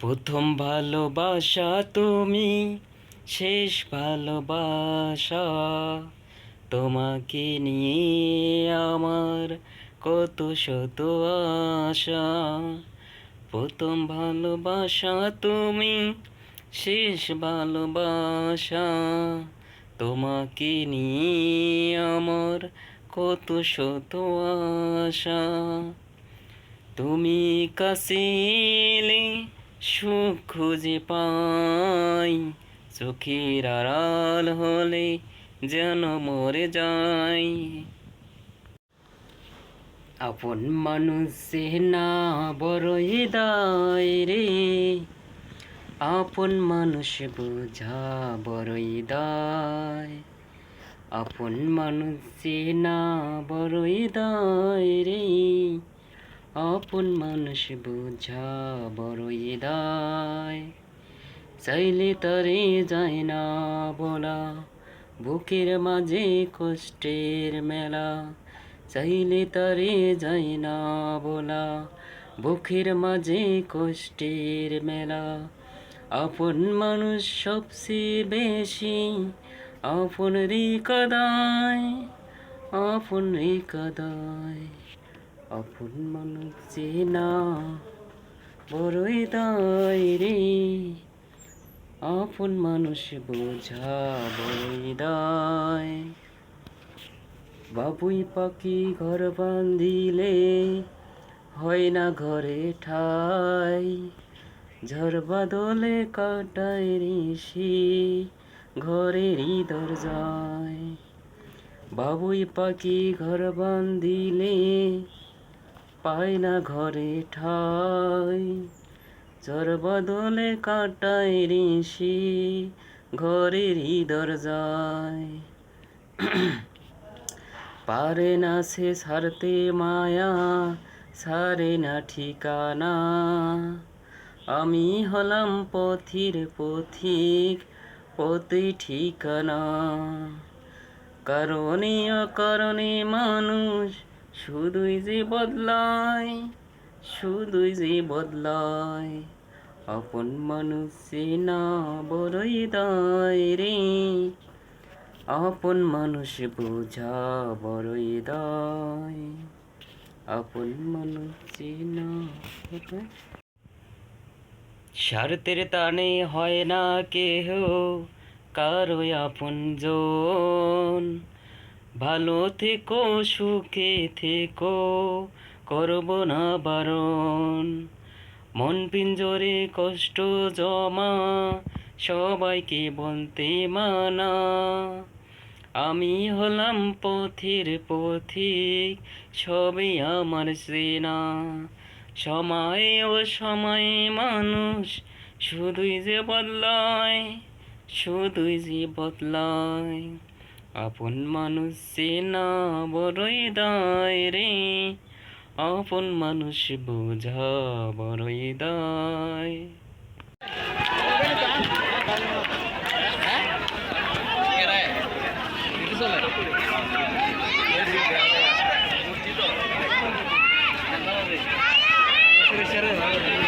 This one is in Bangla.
প্রথম ভালোবাসা তুমি, শেষ ভালোবাসা। তোমাকে নিয়ে আমার কত শত আশা। প্রথম ভালোবাসা তুমি, শেষ ভালোবাসা। তোমাকে নিয়ে আমার কত শত আশা। তুমি কাছে এলে সুখ খুঁজে পাই। চোখের আড়াল হলে যেন মরে যাই। আপন মানুষ না বড়ই দায় রে। আপন মানুষ বোঝা বড়ই দায়। আপন মানুষ না বড়ই দায় রে। আপন মানুষ বোঝা বড়ই দায়। চাইলে তারে যায় না বলা, বুকের মাঝে কষ্টের মেলা। চাইলে তারে যায় না বলা, বুকের মাঝে কষ্টের মেলা। আপন মানুষ সবচেয়ে বেশি আপন রে কাদায় আপন রে কাদায় আপন মানুষ চেনা, বড়ই দায় রে। আপন মানুষ বোঝা বড়ই দায়। বাবুই পাখি ঘর বান্ধিলে হয় না ঘরে ঠাই। ঝড় বাদলে কাটায় ঋষি ঘরেরই দরজায়। বাবুই পাখি ঘর বান্ধিলে পায় না ঘরে ঠাই। চর বদলে কাটায় ঋষি ঘরেরই দরজায় পারে না সে সারতে মায়া, সারে না ঠিকানা। আমি হলাম পথির পথিক, পথে ঠিকানা। কারণে অকারণে মানুষ শুধুই যে বদলায়, শুধুই যে বদলায়, আপন মানুষ না বড়ই দায় রে। আপন মানুষ বোঝা বড়ই দায়, আপন মানুষ না স্বার্থের টানে হয় না কেহ কারও আপন জন ভালো থেকো, সুখে থেকো, করব না বারণ। মন পিঞ্জরে কষ্ট জমা, সবাইকে বলতে মানা। আমি হলাম পথের পথিক সবই আমার সেনা। সময়ে ও সময়ে মানুষ শুধুই যে বদলায়, শুধুই যে বদলায়। আপন মানুষ না বড়ই দায় রে। আপন মানুষ বোঝা বড়ই দায়। চলে